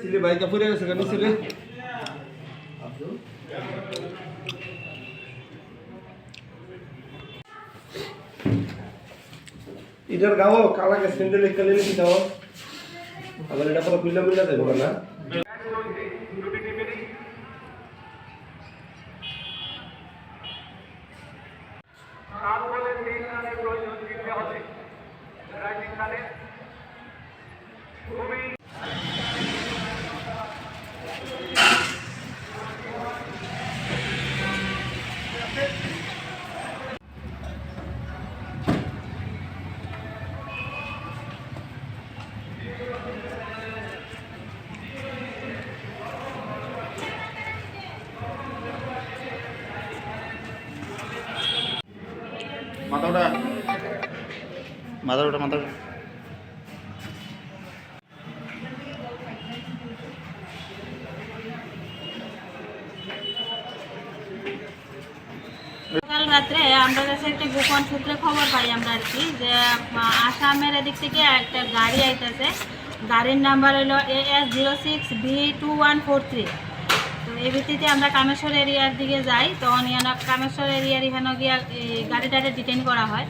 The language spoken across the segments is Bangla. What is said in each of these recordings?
সিলে বাইকটা ফুরে গেছে কেন সিলে? ইটার গাও কালাকে স্যান্ডেল কালে লিখি দাও। আবার এটা পুরো বিল্লা বিল্লা দেবো না। মাথা ওটা মাথা রাত্রে আমরা কাছে একটা গোপন সূত্রে খবর পাই আমরা আর কি, যে আসামের এদিক থেকে একটা গাড়ি আইতেছে। গাড়ির নাম্বার হলো A S zero six V two one four three এই ভিত্তিতে আমরা কামেশ্বর এরিয়ার দিকে যাই। তখন ইয়ানা কামেশ্বর এরিয়ার এখানে গিয়া গাড়িটাকে ডিটেন করা হয়।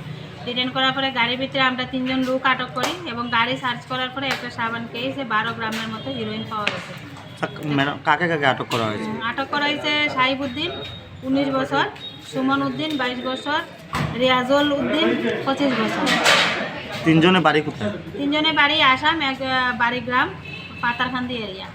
ডিটেন করার পরে গাড়ির ভিতরে আমরা তিনজন লোক আটক করি এবং গাড়ি সার্চ করার পরে একটা সাবান কেসে বারো গ্রামের মতো হিরোইন পাওয়া গেছে। কাকে কাকে আটক করা হয়েছে? আটক করা হয়েছে সাহিবুদ্দিন উনিশ বছর সুমন উদ্দিন বাইশ বছর রিয়াজুল উদ্দিন পঁচিশ বছর। তিনজনের বাড়ি কোথায়? তিনজনে বাড়ি আসাম এক বাড়ি গ্রাম পাতারখান্দি এরিয়া